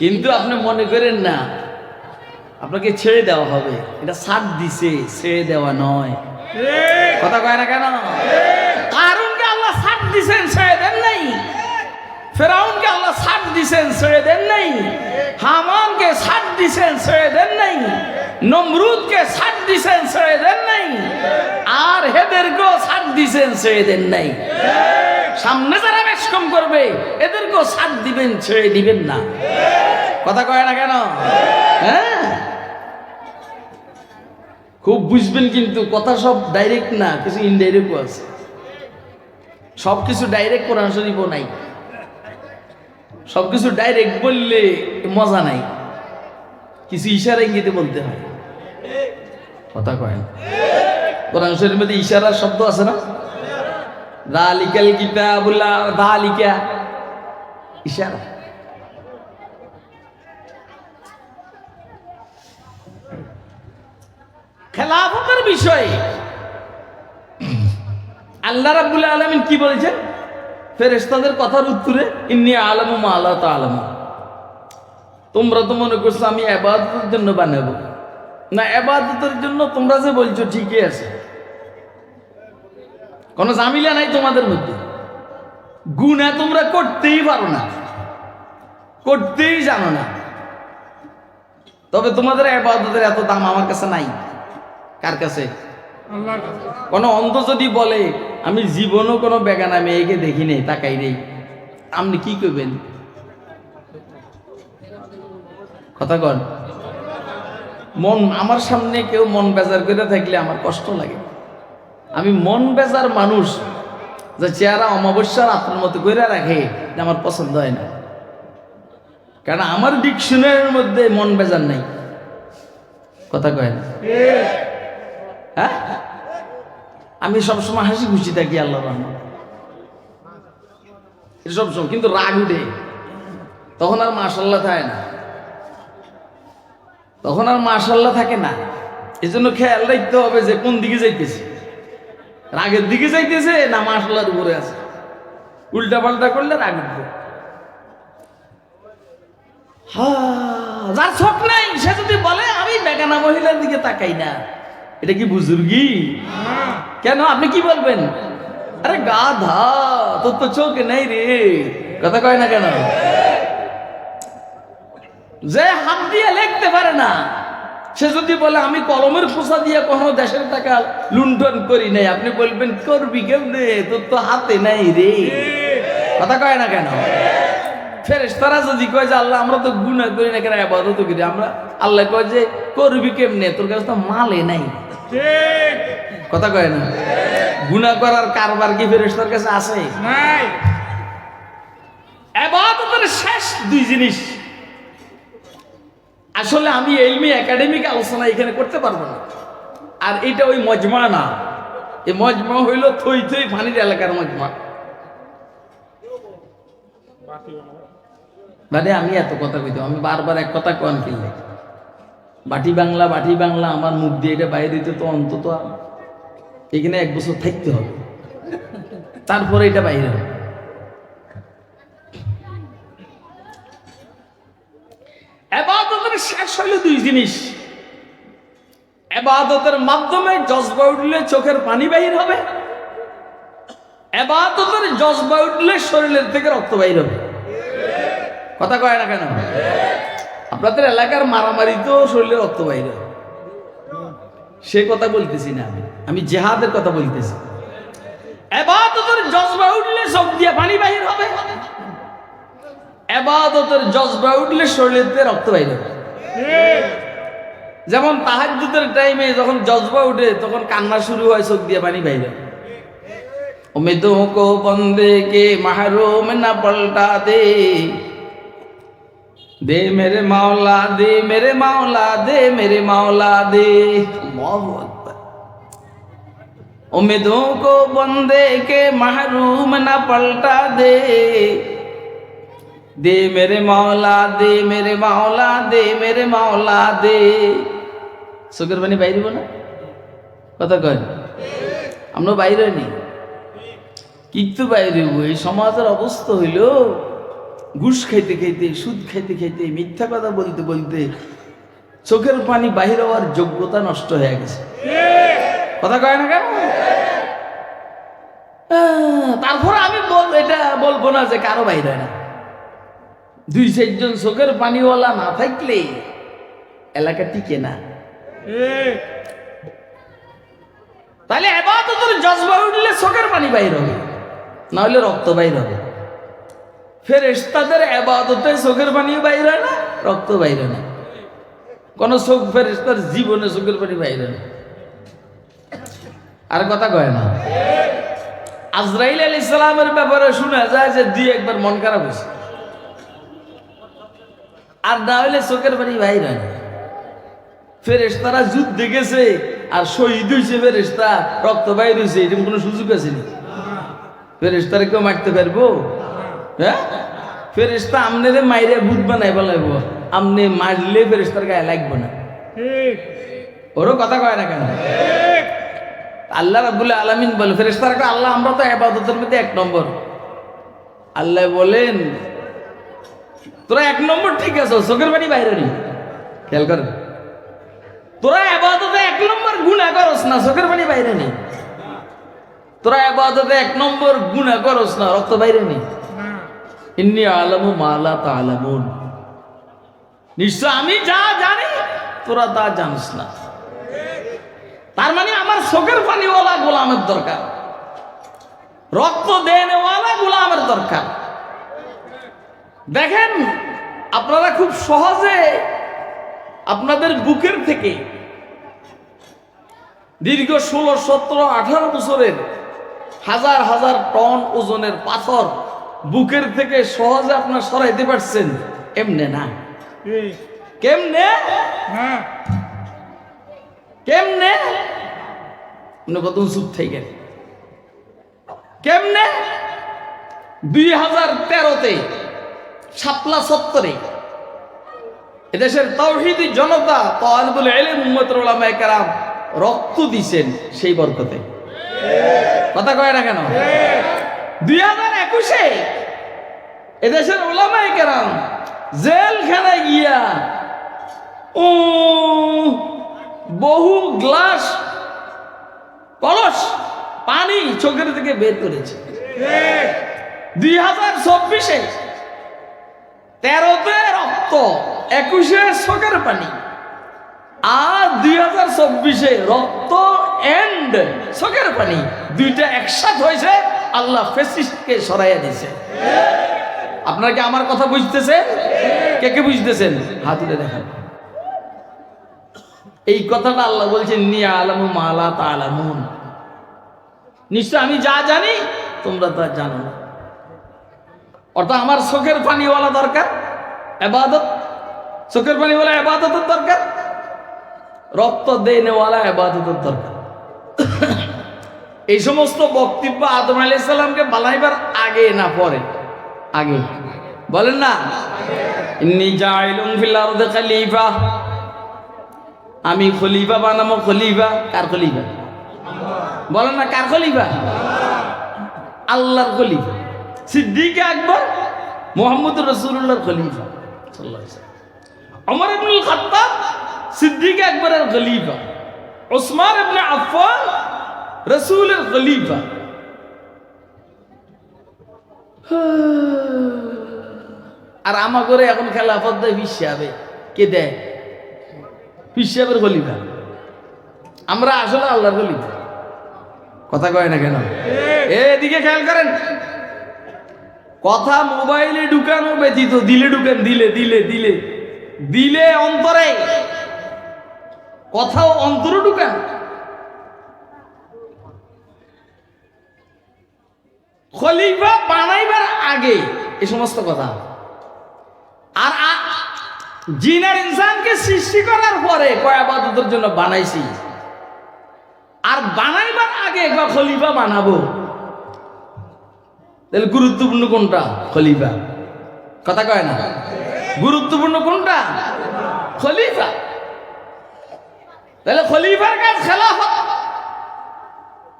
কিন্তু আপনি মনে করেন না, আপনাকে ছেড়ে দেওয়া হবে। এটা সাত দিছে, ছেড়ে দেওয়া নয়। কথা কয় না কেন? কারণকে আল্লাহ সাথ দিছেন, ছেড়ে দেন নাই। ফেরাউনকে আল্লাহ সাথ দিছেন, ছেড়ে দেন নাই। হামানকে সাথ দিছেন, ছেড়ে দেন নাই। নমরুদকে সাথ দিছেন ছেড়ে দেন নাই, আর হেদেরকেও সাথ দিছেন ছেড়ে দেন নাই। সামনে যারা বেশ কম করবে, এদেরকেও সাথ দিবেন ছেড়ে দিবেন না। কথা কয় না কেন? হ্যাঁ? খুব বুঝবেন কিন্তু, কথা সব ডাইরেক্ট না, কিছু ইনডাইরেক্টও আছে। সব কিছু ডাইরেক্ট কোরআন শরীফও নাই। সব কিছু ডাইরেক্ট বললে মজা নাই। কিছু ইশারা ইঙ্গিতে বলতে হয়। কয় না। কোরআন শরীফের মধ্যে ইশারার শব্দ আছে না? দালিকাল কিতাবুল্লাহ, দালিকা। ইশারা। খেলাফতের বিষয়ে। আল্লাহ রাব্বুল আলামিন কি বলেছেন? ফেরেশতাদের কথার উত্তরে, ইন্নি আলামু আল্লাহ আলম তোমরা তো মনে করছ আমি আবাদতের জন্য বানাবো। না এবাদতের জন্য তোমরা যে বলছো ঠিকই আছে। কোনো জামিলা নাই তোমাদের মধ্যে। গুণা তোমরা করতেই পারো না। করতেই জানো না। তবে তোমাদের আবাদতের এত দাম আমার কাছে নাই। কার কাছে। কোন অন্ধ যদি বলে আমি জীবনও কোনো বেগানা মেয়েকে দেখি নেই তাকাই নেই। আপনি কি করবেন? কথা কন। মন, আমার সামনে কেউ মন বেজার করে থাকলে আমার কষ্ট লাগে। আমি মন বেজার মানুষ, যে চেহারা অমাবস্যার আপনার মতো করে রাখে আমার পছন্দ হয় না। কারণ আমার ডিকশনারির মধ্যে মন বেজার নাই? কথা কয় না? হ্যাঁ? আমি সবসময় হাসি খুশি থাকি আল্লাহ রহমান সবসময় কিন্তু রাগ উঠে। তখন আর মাসাল্লাহ থাকে না। তখন আর মাসাল্লাহ থাকে না। এই জন্য খেয়াল রাখতে হবে যে কোন দিকে যাইতেছে। রাগের দিকে যাইতেছে না মাসাল্লাহর উপরে আছে। উল্টা পাল্টা করলে রাগ উঠবে। হ্যাঁ, যার চোখ নাই সে যদি বলে আমি বেগানা মহিলার দিকে তাকাই না। এটা কি বুজুর্গি? কেন? আপনি কি বলবেন? আরে গাধা তোর তো চোখ নেই রে। কথা কয় না কেন? যে হাত দিয়ে লিখতে পারে না সে যদি বলে আমি কলমের খোসা দিয়ে কখনো দেশের টাকা লুণ্ঠন করি নাই। আপনি বলবেন করবি কেমনে? তোর তো হাতে নাই রে। কথা কয় না কেন? ফেরেস তারা যদি কয় যে আল্লাহ আমরা তো গুণা করি না কেন আবাদত করি আমরা আল্লাহ কয় যে করবি কেমনে? তোর কাছে তো মালে নাই। কথা কয় না? গুণা করার কারবার কি ফেরেস্তার কাছে আছে? আবাদতের শেষ দুই জিনিস। আসলে আমি এলমি একাডেমিক আলোচনা এখানে করতে পারব না। আর এটা ওই মজমা না। এই মজমা হইল থই থই ফানির এলাকার মজমা। মানে আমি এত কথা কইতাম, আমি বারবার এক কথা কন কিনলে বাটি বাংলা বাটি বাংলা, আমার মুখ দিয়ে এটা বাইরে দিতে তো অন্তত এখানে এক বছর থাকতে হবে। তারপরে এটা বাইরে হবে। এবাদতের শেষ হইল দুই জিনিস। এবাদতের মাধ্যমে জজবা উঠলে চোখের পানি বাহির হবে। এবাদতের জজবা উঠলে শরীরের থেকে রক্ত বাহির হবে। কথা কয় না কেন? আপনাদের এলাকার মারামারি তো শরীরে রক্ত বাহির হবে সে কথা বলতেছি না আমি। আমি জেহাদের কথা বলতেছি। এবাদতের জজবা উঠলে চোখ দিয়ে পানি বাহির হবে। এবাদতের জজবা উঠলে শরীরেতে রক্ত বাহির হবে। যেমন তাহাজ্জুদের টাইমে যখন জজবা উঠে তখন কান্না শুরু হয় চোখ দিয়ে পানি বাহির হয় उम्मीदों को बंदे के महरूम न पलटा दे दे मेरे मौला दे मेरे मौला दे मेरे मौला दे अल्लाहु अकबर उम्मीदों को बंदे के महरूम न पलटा दे দে মেরে মাওলা, দে মেরে মাওলা, দে মেরে মাওলা, দে। চোখের পানি বাইরে না কথা কয়। আমরা বাইরে নি কিন্তু বাইরে এই সমাজের অবস্থা হইল। ঘুষ খাইতে খাইতে, সুদ খাইতে খাইতে, মিথ্যা কথা বলতে বলতে চোখের পানি বাহির হওয়ার যোগ্যতা নষ্ট হয়ে গেছে। কথা কয় না কেন? তারপর আমি বলব এটা বলব না যে কারও বাইরে না। দুই চারজন চোখের পানিওয়ালা না থাকলে এলাকা টিকে না। তাহলে এবাদতের জজবা উঠলে চোখের পানি বাইর হবে না হলে রক্ত বাইর হবে। ফের তাদের এবাদতে চোখের পানিও বাইর হয় না রক্ত বাইর না। কোন চোখ ফেরেস্তার জীবনে চোখের পানি বাইর না। আর কথা কয় না। আজরাইল আলী ইসলামের ব্যাপারে শোনা যায় যে দুই একবার মন খারাপ হয়েছে। আর না হইলে চোখের পানি বাইর হয় না। ফেরেস্তারা যুদ্ধে গেছে আর শহীদ হয়েছে ফেরেস্তা রক্ত বাইর হয়েছে এরকম কোনো সুযোগ আছে নি ফেরেস্তারে কেউ মারতে পারব? হ্যাঁ? ফেরেস্তা আমনে মাইরে ভূত বানাই বলাইব। আমনে মারলে ফেরেস্তার গায়ে লাগবে না। ওরও কথা কয় না কেন? আল্লাহ রাবুল আলমিন বলে ফেরেস্তারা আল্লাহ, আমরা তো আবাদতের মধ্যে এক নম্বর। আল্লাহ বলেন তোরা এক নম্বর ঠিক আছে, চোখের বাড়ি বাইরে নি। খেয়াল কর। তোরা আবাদতে এক নম্বর গুণা করস না, চোখের বাড়ি বাইরে নেই তোরা আবাদতে এক নম্বর গুণা করস না, রক্ত বাইরে নেই ইন্নি আলামু মালা তা আলামুন নিশ্চয় আমি যা জানি, তোরা তা জানিস না। তার মানে আমার চোখের পানিওয়ালা গোলামের দরকার। রক্ত দেনেওয়ালা গোলামের দরকার। দেখেন আপনারা খুব সহজে আপনাদের বুকের থেকে দীর্ঘ ষোলো সতেরো আঠারো বছরের হাজার হাজার টন ওজনের পাথর বুকের থেকে সহজে আপনার সরাইতে পারছেন। এমনে না? কেমনে? কেমনে? কত চুপ থেকে? কেমনে? দুই হাজার তেরোতে শাপলা সত্তরে। এদেশের তৌহিদি জনতা তহবুল এলেম উম্মতুল ওলামায়ে কেরাম রক্ত দিছেন সেই বরকতে। কথা কয় না কেন? দুই হাজার একুশে এদেশের ওলামায়ে কেরাম জেলখানায় গিয়া ও বহু গ্লাস কলস পানি চোখের থেকে বের করেছে। দুই হাজার চব্বিশে তেরোতে রক্ত, একুশে চোখের পানি, আর দুই হাজার চব্বিশে রক্ত এন্ড চোখের পানি। দুইটা একসাথ হয়েছে, আল্লাহ ফেসিস্টকে সরাইয়া দিছে আপনারা কি আমার কথা বুঝতেছেন? কে কে বুঝতেছেন? হাতুলে দেখান। এই কথাটা আল্লাহ বলছেন নিয়া আলামু মালা তা আলামুন নিশ্চয় আমি যা জানি, তোমরা তা জানো না। অর্থাৎ আমার চোখের পানিওয়ালা দরকার, এবাদত। চোখের পানিওয়ালা এবাদতের দরকার, রক্ত দেনেওয়ালা এবাদতের দরকার। এই সমস্ত বক্তব্য আদম আলি সাল্লামকে বানাইবার আগে না পরে? আগে। বলেন না? খলিফা। আমি খলিফা বানাবো খলিফা, কার খলিফা? বলেন না, কার খলিফা? আল্লাহর খলিফা। সিদ্দিক আকবর মোহাম্মদ রসুল্লাহর খলিফা। ওমর ইবনুল খাত্তাব, সিদ্দিক আকবরের খলিফা। ওসমান ইবনে আফফান, রসুলের খলিফা। আর আমা করে এখন খেলাফত দেয় হিসাবে কে দেয়? হিসাবের খলিফা। আমরা আসলে আল্লাহর খলিফা। কথা কয় না কেন? এদিকে খেয়াল করেন। কথা মোবাইলে ঢুকানো ব্যতীত, দিলে ঢুকেন, দিলে দিলে দিলে। দিলে অন্তরে। কথাও অন্তরে ঢুকান। খলিফা বানাইবার আগে এই সমস্ত কথা। আর জিনের ইনসানকে সৃষ্টি করার পরে কয়াবাদতের জন্য বানাইছি। আর বানাইবার আগে একবার খলিফা বানাবো। তাহলে গুরুত্বপূর্ণ কোনটা? খলিফা। কথা কয় না? গুরুত্বপূর্ণ কোনটা? খলিফা। তাহলে খলিফার কাজ খেলাফত।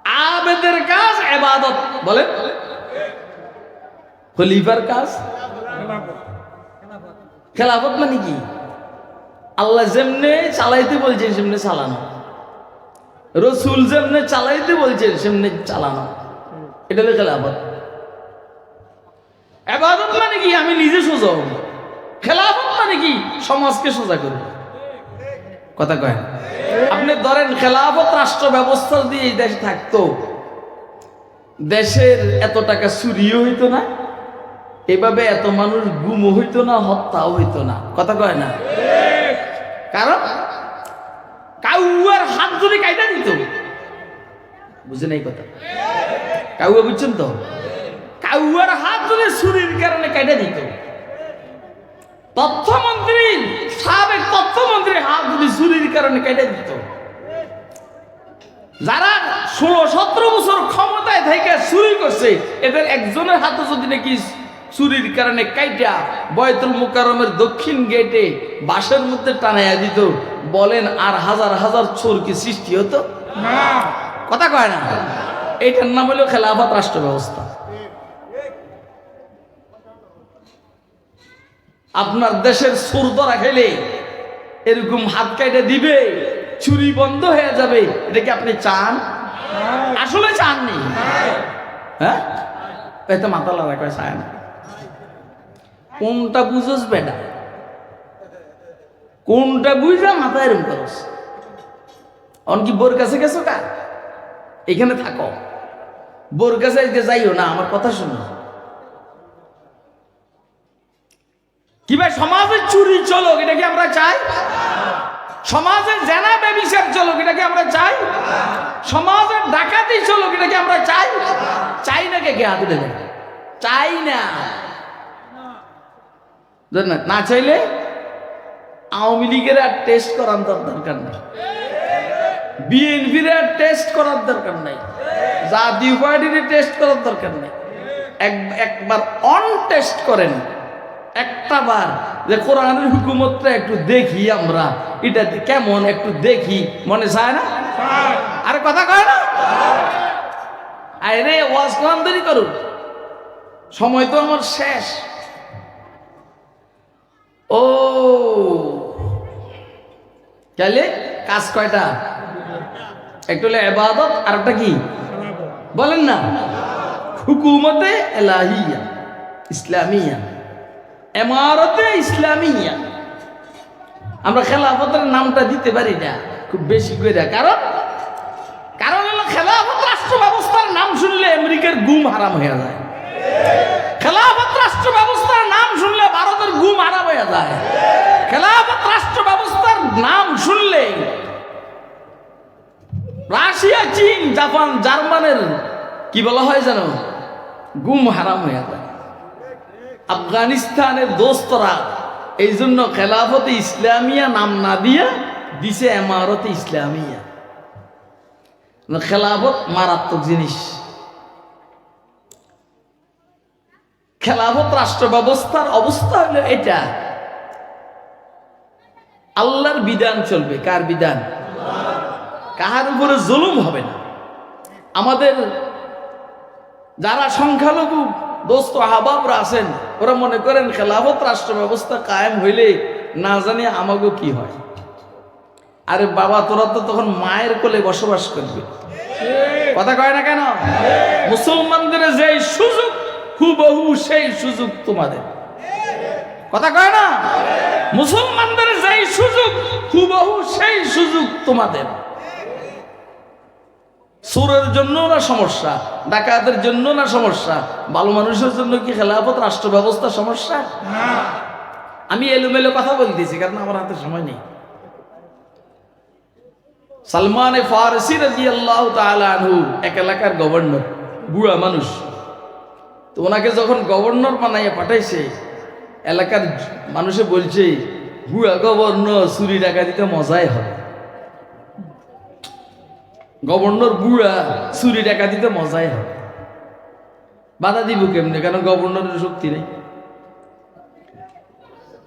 আবেদের কাজ এবাদত। বলেন। খলিফার কাজ খেলাফত মানে কি? আল্লাহ যেমনে চালাইতে বলছেন, সেমনে চালানো। রসুল যেমনে চালাইতে বলছেন, সেমনে চালানো। এটা হলো খেলাফত। এবাদত মানে কি? আমি নিজে সোজা হব। খেলাফত মানে কি? সমাজকে সোজা করব। কথা কয়? আপনি ধরেন খেলাফত রাষ্ট্র ব্যবস্থা দিয়ে এই দেশে থাকতো। দেশের এত টাকা চুরিও হইতো না, এভাবে এত মানুষ গুমও হইতো না, হত্যাও হইতো না। কথা কয় না? কারণ কাউয়ার হাত ধরে কাইটা দিত বুঝে নাই কথা? কাউয়া বুঝছেন তো? কাউয়ার হাত ধরে চুরির কারণে কাইটা দিত। তথ্যমন্ত্রী সাবেক তথ্যমন্ত্রী হাত ধরে চুরির কারণে কেটে দিত। যারা ষোলো সতেরো বছর ক্ষমতায় থেকে চুরি করছে এদের একজনের হাতে যদি নাকি চুরির কারণে কাইটা বয়তুল মুকারমের দক্ষিণ গেটে বাসের মধ্যে টানাইয়া দিত বলেন আর হাজার হাজার চোর কি সৃষ্টি হতো? কথা কয় না। এইটার নাম হলো খেলাফত রাষ্ট্র ব্যবস্থা আপনার দেশের সুর ধরা খেলে এরকম হাত কাইটে দিবে চুরি বন্ধ হয়ে যাবে। এটা কি আপনি চান? আসলে চাননি। হ্যাঁ? এই তো মাথা লাগা কয় চায় না। কোনটা বুঝোস বেটা? কোনটা বুঝা মাথা এরকম করস? অন কি বোর কাছে গেছো কা? এখানে থাকো। বোর কাছে যাইও না, আমার কথা শুনো। কি ভাই সমাজের চুরি চলো এটা কি আমরা চাই? সমাজের জেনা ব্যবিচার চলো এটা কি আমরা চাই? সমাজের ডাকাতি চলো এটা কি আমরা চাই? চাই না কে কে হাত? চাই না। না? চাইলে আওয়ামী লীগের আর টেস্ট করার দর- দরকার নেই। বিএনপির আর টেস্ট করার দরকার নাই। জাতীয় পার্টির টেস্ট করার দরকার নেই। এক- একবার অন টেস্ট করেন। একটা বার যে কোরআনের হুকুমতটা একটু দেখি আমরা। এটা কেমন একটু দেখি, মনে চায় না? আরে কথা কয় না? আরে ওয়াজ কোরআন দেরি করুন সময় তো আমার শেষ। ও, তাহলে কাজ কয়টা? একটা হলো এবাদত আর একটা কি? বলেন না। হুকুমতে এলাহিয়া, ইসলামিয়া। এমারতে ইসলামিয়া। আমরা খেলাফতের নামটা দিতে পারি না, খুব বেশি করে কারণ? কারণ হলো খেলাফত রাষ্ট্র ব্যবস্থার নাম শুনলে আমেরিকার গুম হারাম হয়ে যায়। খেলাফত রাষ্ট্র ব্যবস্থার নাম শুনলে ভারতের গুম হারাম হয়ে যায়। খেলাফত রাষ্ট্র ব্যবস্থার নাম শুনলে রাশিয়া, চীন, জাপান, জার্মানের, কি বলা হয় জানো গুম হারাম হয়ে যায়। আফগানিস্তানের দোস্তরা। এই জন্য খেলাফতে ইসলামিয়া নাম না দিয়া দিছে এমারতে ইসলামিয়া। খেলাফত মারাত্মক জিনিস। খেলাফত রাষ্ট্র ব্যবস্থার অবস্থা হলো এটা। আল্লাহর বিধান চলবে। কার বিধান? কাহার উপরে জুলুম হবে না। আমাদের যারা সংখ্যালঘু দোস্ত আহবাবরা আছেন, ওরা মনে করেন খেলাফত রাষ্ট্র ব্যবস্থা কায়েম হইলে না জানি আমাগো কি হয়। আরে বাবা, তোরা তো তখন মায়ের কোলে বসবাস করবে। কথা কয় না কেন? মুসলমানদের যে সুযোগ, হুবহু সেই সুযোগ তোমাদের। কথা কয় না? মুসলমানদের যে সুযোগ, হুবহু সেই সুযোগ তোমাদের। সুরের জন্য না সমস্যা ডাকাতের জন্য না সমস্যা ভালো মানুষের জন্য কি খেলাফত রাষ্ট্র ব্যবস্থা সমস্যা আমি এলোমেলো কথা বলতেছি কারণ আমার হাতে সময় নেই। সালমান এ ফারসি রাজি আল্লাহ আনহু এক এলাকার গভর্নর বুড়া মানুষ। তো ওনাকে যখন গভর্নর বানাইয়া পাঠাইছে এলাকার মানুষে বলছে বুড়া গভর্নর চুরি ডাকাতিতে মজাই হবে। গভর্নর বুড়া চুরি টাকা দিতে মজাই হবে। বাধা দিব কেমনে? কারণ গভর্নরের শক্তি নেই?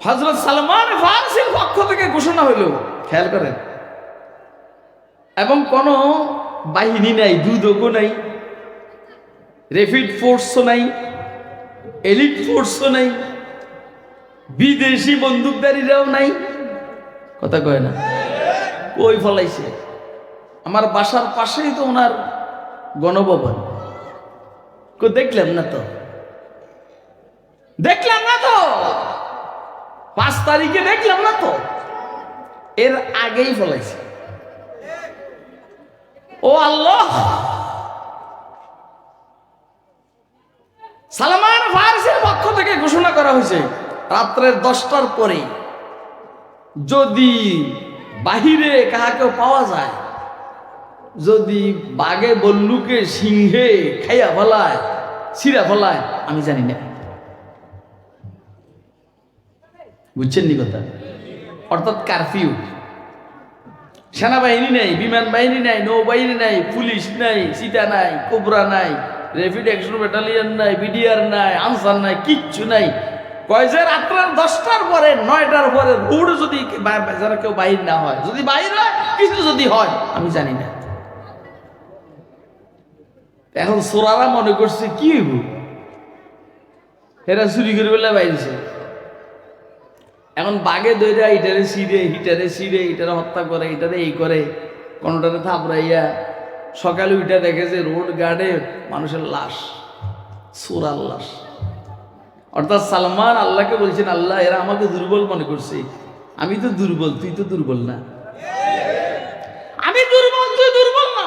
হজরত সালমান ফারসির পক্ষ থেকে ঘোষণা হইল খেয়াল করেন, এবং কোন বাহিনী নাই, দুদকও নাই, রেফিড ফোর্সও নাই, এলিট ফোর্সও নাই, বিদেশি বন্দুকধারীরাও নাই। কথা কয় না? কই ফলাইছে? আমার বাসার পাশেই তো ওনার গণভবন। দেখলাম না তো? দেখলাম না তো? পাঁচ তারিখে দেখলাম না তো? এর আগেই ফলাইছে। ও আল্লাহ! সালমান ফারসের পক্ষ থেকে ঘোষণা করা হয়েছে, রাত্রের দশটার পরে যদি বাহিরে কাহাকেও পাওয়া যায় যদি বাঘে, বল্লুকে, সিংহে খাইয়া ফেলায়, ছিঁড়া ফেলায়, আমি জানি না। বুঝছেন নি কথা? অর্থাৎ কারফিউ সেনাবাহিনী নাই, বিমান বাহিনী নাই, নৌবাহিনী নাই, পুলিশ নাই, সিটা নাই, কোবরা নাই র্যাপিড অ্যাকশন ব্যাটালিয়ন নাই বিডিআর নাই, আনসার নাই, কিচ্ছু নাই। কয় যে রাত্রের দশটার পরে, নয়টার পরে রোড যদি যারা কেউ বাহির না হয়, যদি বাহির হয়, কিছু যদি হয়, আমি জানি না। এখন সোরারা মনে করছে, কি হইব? এরা চুরি করে বেলা বাইরেছে এখন বাঘে দইরা ইটারে সিঁড়ে হিটারে সিঁড়ে ইটারে হত্যা করে, ইটারে এই করে, কোনোটারে থাপড়াইয়া সকালে উঠে দেখে যে রোড গার্ডে মানুষের লাশ, সুরার লাশ। অর্থাৎ সালমান আল্লাহকে বলছেন, আল্লাহ, এরা আমাকে দুর্বল মনে করছে। আমি তো দুর্বল, তুই তো দুর্বল না আমি দুর্বল তুই দুর্বল না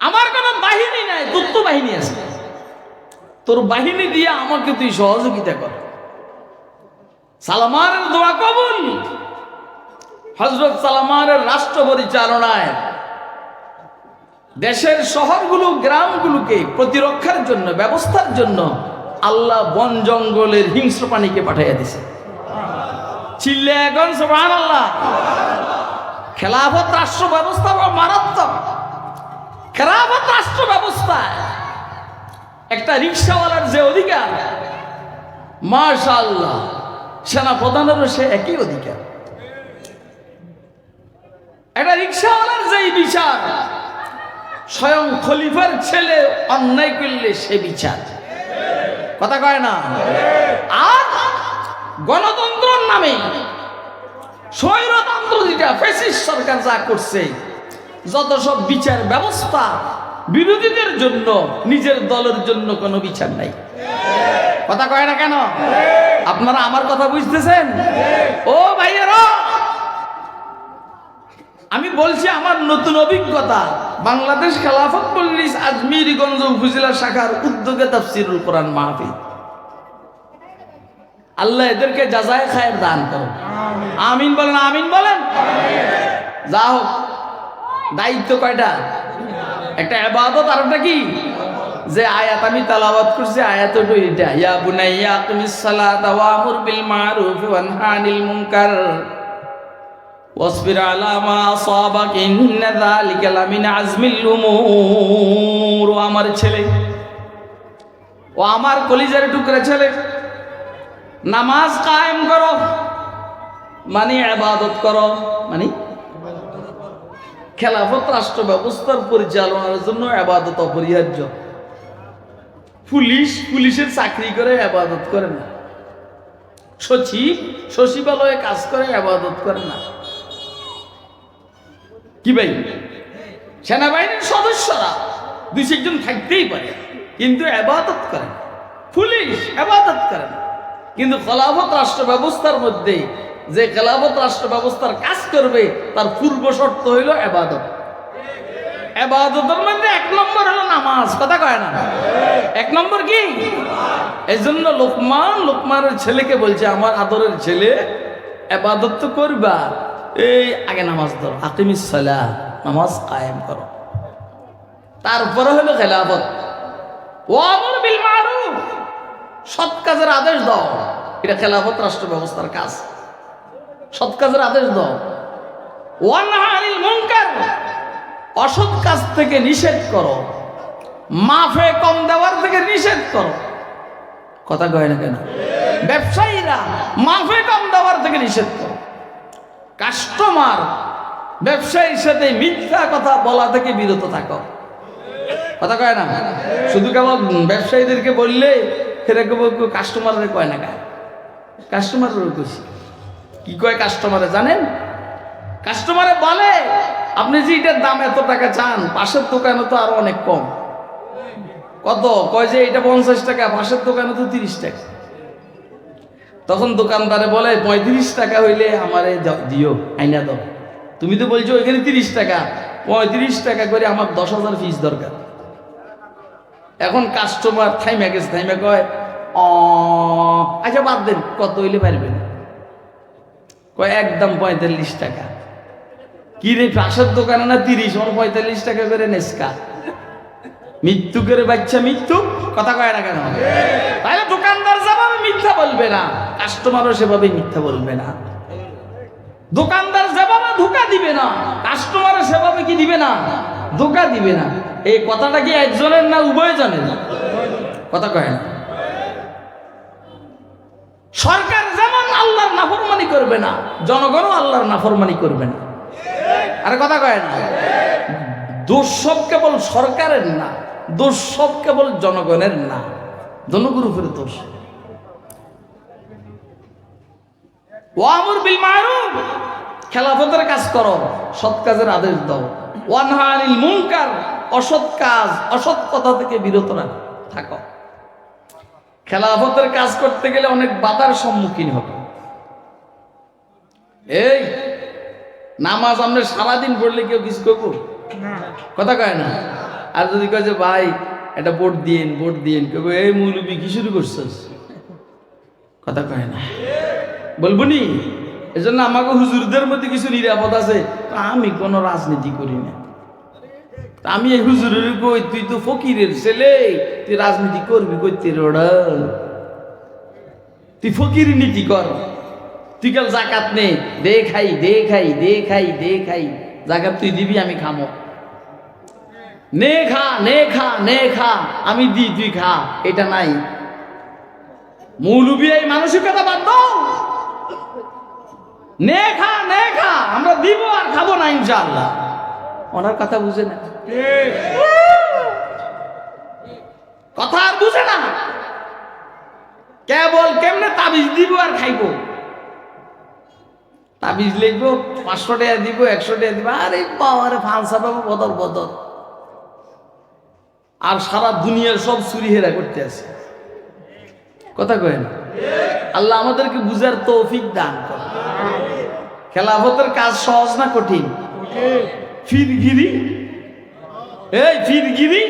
আমার কোনো বাহিনী নাই তোর বাহিনী আছে। তোর বাহিনী দিয়ে আমাকে তুই সহযোগিতা কর। সালমানের দোয়া কবুল। হজরত সালমানের রাষ্ট্র পরিচালনায় দেশের শহরগুলো, গ্রামগুলোকে প্রতিরক্ষার জন্য, ব্যবস্থার জন্য আল্লাহ বন জঙ্গলের হিংস্র প্রাণীকে পাঠাইয়া দিছে চিল্লে এখন সুবহান আল্লাহ খেলাফত, রাষ্ট্র ব্যবস্থা মারাত্মক। খেলাফত রাষ্ট্র ব্যবস্থায় একটা রিক্সাওয়ালার যে অধিকার, মাশাআল্লাহ সেনা প্রধানেরও সে একই অধিকার। একটা রিক্সাওয়ালার যেই বিচার, স্বয়ং খলিফার ছেলে অন্যায় করলে সে বিচার। কথা কয় না? আর গণতন্ত্রের নামে স্বৈরতন্ত্র যেটা ফেসিস সরকার যা করছে যত সব বিচার ব্যবস্থা বিরোধীদের জন্য, নিজের দলের জন্য কোনো বিচার নাই। কথা কয় না কেন? আপনারা আমার কথা বুঝতেছেন? ও ভাইয়েরা, আমি বলছি আমার নতুন অভিজ্ঞতা। বাংলাদেশ খেলাফত মজলিস আজমিরগঞ্জ উপজেলা শাখার উদ্যোগে তাফসিরুল কোরআন মাহফিল। আল্লাহ এদেরকে যাজায় খায়ের দান করো আমিন বলেন আমিন বলেন? যা হোক। দায়িত্ব কয়টা একটা এবাদত আর একটা কি যে আয়াত আমি তালাবাত করছি আয়াত হলো এটা ইয়া বুনাইয়া তুমি সালাত ওয়া আমুর বিল মারুফ ওয়া নাহি আনিল মুনকার واصبر على ما أصابك إن ذلك لمن عزم الأمور ও আমার ছেলে ও আমার কলিজার টুকরা ছেলে নামাজ কায়েম করো মানে আবাদত করো মানে খেলাফত রাষ্ট্র ব্যবস্থার পরিচালনার জন্য আবাদত অপরিহার্য। পুলিশ পুলিশের চাকরি করে আবাদত করে না। সচিব, সচিবালয়ে কাজ করে আবাদত করে না। কি ভাই? সেনাবাহিনীর সদস্যরা দুই চারজন থাকতেই পারে, কিন্তু আবাদত করেন পুলিশ আবাদত করেন কিন্তু খেলাফত রাষ্ট্র ব্যবস্থার মধ্যে যে খেলাফত রাষ্ট্র ব্যবস্থার কাজ করবে, তার পূর্ব শর্ত হইল আবাদত আবাদতের মধ্যে এক নম্বর হলো নামাজ, কথা কয় না? এক নম্বর কি? এই জন্য লোকমান, লোকমানের ছেলেকে বলছে, আমার আদরের ছেলে আবাদত তো করবা। এই, আগে নামাজ ধরো, আকিমিস সালাহ, নামাজ কায়েম করো। তারপরে হলো খেলাফত। ও আমর বিল মারুফ, সৎ কাজের আদেশ দাও। এটা খেলাফত রাষ্ট্র ব্যবস্থার কাজ। সৎ কাজের আদেশ দাও। ওয়ানহানিল মুনকার, অসৎ কাজ থেকে নিষেধ করো। মাফে কম দেওয়ার থেকে নিষেধ করো। কথা কয় না কেন? ব্যবসায়ীরা মাফে কম দেওয়ার থেকে নিষেধ করো। কাস্টমার ব্যবসায়ীর সাথে মিথ্যা কথা বলা থেকে বিরত থাকো। কথা কয় না? শুধু কেবল ব্যবসায়ীদেরকে বললে সেটা কেবল কাস্টমারের কয় না গায়ে কাস্টমারের খুশি কি কয় কাস্টমারে জানেন? কাস্টমারে বলে আপনি যে এটার দাম এত টাকা চান পাশের দোকানে তো আরও অনেক কম। কত? কয় যে এটা পঞ্চাশ টাকা পাশের দোকানে তো তিরিশ টাকা। তখন দোকানদারে বলে পঁয়ত্রিশ টাকা হইলে আমারে দিও আইনা দাও। তুমি তো বলছো ওইখানে তিরিশ টাকা পঁয়ত্রিশ টাকা করে আমার দশ হাজার ফিস দরকার। এখন কাস্টমার থাইমা গেছে থাইমা কয় "অ, আচ্ছা বাদ দেন কত হইলে পারবেন? কয়, একদম পঁয়তাল্লিশ টাকা। কি রে পাশের দোকানে না তিরিশ? আমার পঁয়তাল্লিশ টাকা করে নেসকা মৃত্যু করে বাচ্চা মৃত্যু কথা কয় না কেন? তাহলে দোকানদার যেভাবে মিথ্যা বলবে না, কাস্টমারও সেভাবে মিথ্যা বলবে না। দোকানদার যেভাবে ধোকা দিবে না, কাস্টমারও সেভাবে কি দিবে না? ধোকা দিবে না। এই কথাটা কি একজনের না উভয় জনের কথা কয় না। সরকার যেমন আল্লাহর নাফরমানি করবে না, জনগণও আল্লাহর নাফরমানি করবে না। আরে কথা কয় না। দোষ কেবল সরকারের না দোষ সব কেবল জনগণের না। জনগণ উপরে দোষ। বিল মারুফ, খেলাফতের কাজ করো, সৎ কাজের আদেশ দাও। ওয়ানহানিল মুনকার, অসৎ কাজ, অসৎ কথা থেকে বিরত রাখ- থাকো। খেলাফতের কাজ করতে গেলে অনেক বাধার সম্মুখীন হবে। এই নামাজ আমরা সারাদিন পড়লে কেউ কিছু করব? কথা কয় না? আর যদি কয় যে ভাই এটা ভোট দিয়েন ভোট দিয়েন। কেউ এই মৌলবি কি শুরু করছিস? কথা কয় না। বলব নি? এজন্য আমাকে হুজুরদের মধ্যে কিছু নিরাপদ আছে। আমি কোনো রাজনীতি করি না। আমি এই হুজুরের কই, তুই তো ফকিরের ছেলে, তুই রাজনীতি করবি করতে তুই ফকির নীতি কর। তুই কাল জাকাত নে, দে খাই দে খাই দে খাই দে খাই। জাকাত তুই দিবি, আমি খামো। নে খা নে খা নে খা, আমি দি তুই খা, এটা নাই। মৌলবি এই মানসিকতা বাদ দাও। নে খা নে খা, আমরা দিব আর খাব না ইনশাআল্লাহ। ওনার কথা বুঝে না। কথা আর বুঝে না। কেবল কেমনে তাবিজ দিব আর খাইব? তাবিজ লিখব, পাঁচশো টাকা দিব, একশো টাকা দিব, আরে বাবারে ফান্সা পাবো বদল বদল। আর সারা দুনিয়ার সব চুরি হেরা করতে আছে। কথা কয় আল্লাহ আমাদেরকে বুঝার তৌফিক দান খেলাফতের কাজ সহজ না কঠিন? ফিরগিরি? এই ফিরগিরি?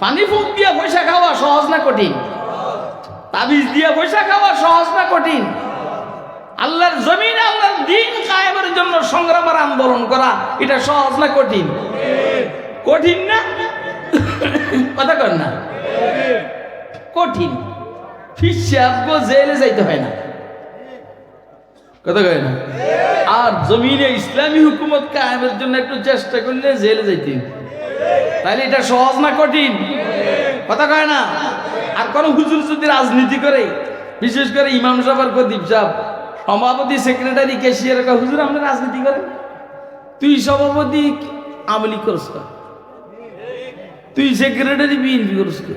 পানি ফুক দিয়ে পয়সা খাওয়া সহজ না কঠিন? তাবিজ দিয়া পয়সা খাওয়া সহজ না কঠিন? আল্লাহর জমিন, আল্লাহর দিন কায়েমের জন্য সংগ্রাম আর আন্দোলন করা, এটা সহজ না কঠিন? কঠিন না? কথা কর না? কঠিন। আপগো জেলে যাইতে হয় না। কথা কয় না আর জমিনে ইসলামী হুকুমত কায়েমের জন্য একটু চেষ্টা করলে জেলে যাইতে। তাহলে এটা সহজ না কঠিন কথা কয় না আর কোন হুজুর যদি রাজনীতি করে বিশেষ করে ইমাম সাহেব আর প্রদীপ সাহেব সভাপতি সেক্রেটারি ক্যাশিয়ার কয়, হুজুর আমরা রাজনীতি করেন তুই সভাপতি আমলি করস কা? তুই সেক্রেটারি বিএনপি করস কা?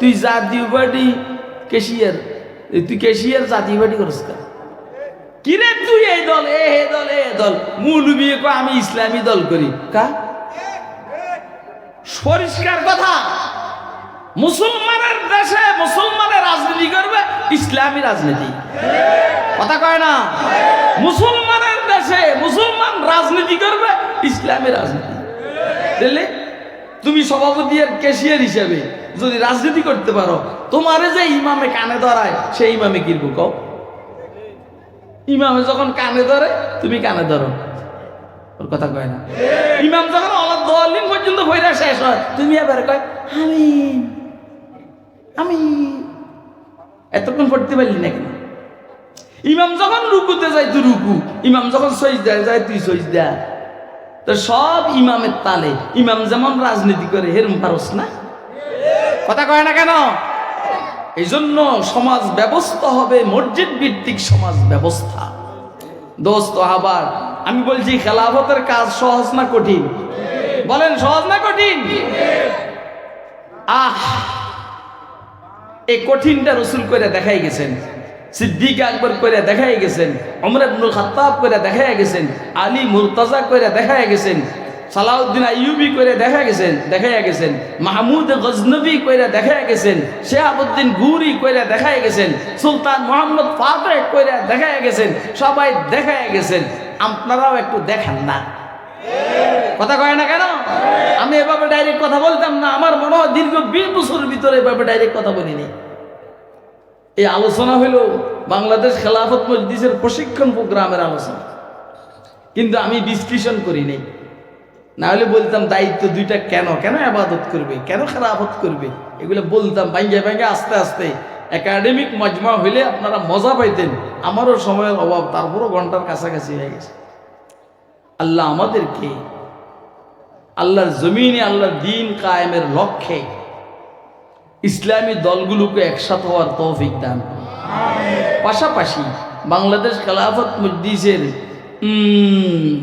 তুই জাতীয় পার্টি ক্যাশিয়ার তুই ক্যাশিয়ার জাতীয় পার্টি করস কা? কিরে তুই এই দল, এ, হে দল, এ দল? মূল বিয়ে কয়, আমি ইসলামী দল করি। কা? পরিষ্কার কথা। মুসলমানের দেশে মুসলমানের রাজনীতি করবে ইসলামী রাজনীতি। কথা কয় না? মুসলমানের দেশে মুসলমান রাজনীতি করবে ইসলামী রাজনীতি। বুঝলে তুমি সভাপতি আর ক্যাশিয়ার হিসেবে যদি রাজনীতি করতে পারো, তোমারে যে ইমামে কানে ধরায়, সেই ইমামে কিনবো কও? ইমামে যখন কানে ধরে, তুমি কানে ধরো। ওর কথা কয় না। ইমাম যখন অলাদ দলিন পর্যন্ত বইরা শেষ হয়, তুমি এবার কয় আমি আমি এতক্ষণ পড়তে পারলি না? কেন ইমাম যখন রুকুতে যায়, তুই রুকু। ইমাম যখন সইজ দেয় যায়, তুই সইজ দেয় তো সব ইমামের তালে। ইমাম যেমন রাজনীতি করে, হেরম পারস না? কথা কয় না কেন? এই জন্য সমাজ ব্যবস্থা হবে, মসজিদ ভিত্তিক সমাজ ব্যবস্থা। দোস্ত, আবার আমি বলছি খেলাফতের কাজ সহজ না কঠিন? বলেন, সহজ না কঠিন? আহ! এই কঠিনটা রসুল করে দেখাই গেছেন। সিদ্দিক আকবর করে দেখাই গেছেন। অমর আব্দুল খাত্তাব করে দেখাই গেছেন। আলী মুরতাজা করে দেখাই গেছেন। সালাউদ্দিন আইয়ুবি করে দেখা গেছেন দেখাই গেছেন। মাহমুদ গজনবী করে দেখা গেছেন। শেহাবুদ্দিন গুরি করে দেখাই গেছেন। সুলতান মোহাম্মদ ফাতেহ করে দেখাই গেছেন। সবাই দেখাই গেছেন। আপনারাও একটু দেখেন না। কথা কয় না কেন? আমি এভাবে ডাইরেক্ট কথা বলতাম না। আমার মনে হয় দীর্ঘ বিশ বছরের ভিতরে এভাবে ডাইরেক্ট কথা বলিনি। এই আলোচনা হলো বাংলাদেশ খেলাফত মজলিসের প্রশিক্ষণ প্রোগ্রামের আলোচনা। কিন্তু আমি বিশ্লেষণ করিনি না হলে বলতাম, দায়িত্ব দুইটা কেন? কেন আবাদত করবে? কেন খেলাফত করবে? এগুলো বলতাম, ভাঙ্গে ভাঙ্গে আস্তে আস্তে। একাডেমিক মজমা হইলে আপনারা মজা পাইতেন। আমারও সময়ের অভাব, তারপরও ঘণ্টার কাছাকাছি হয়ে গেছে। আল্লাহ আমাদেরকে আল্লাহর জমিনে, আল্লাহর দিন কায়েমের লক্ষ্যে ইসলামী দলগুলোকে একসাথে হওয়ার তৌফিক দান পাশাপাশি বাংলাদেশ খেলাফত মজলিসের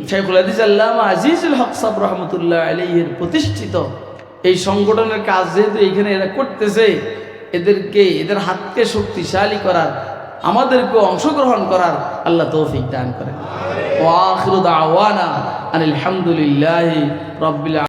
শেখুল হাদিস আল্লাহ আজিজুল হক সাব রহমতুল্লাহ প্রতিষ্ঠিত। এই সংগঠনের কাজ যেহেতু এখানে এরা করতেছে, এদেরকে, এদের হাতকে শক্তিশালী করার আমাদেরকে অংশগ্রহণ করার আল্লাহ তৌফিক দান করেন। ওয়াখরুদ দাওয়ানা আনিল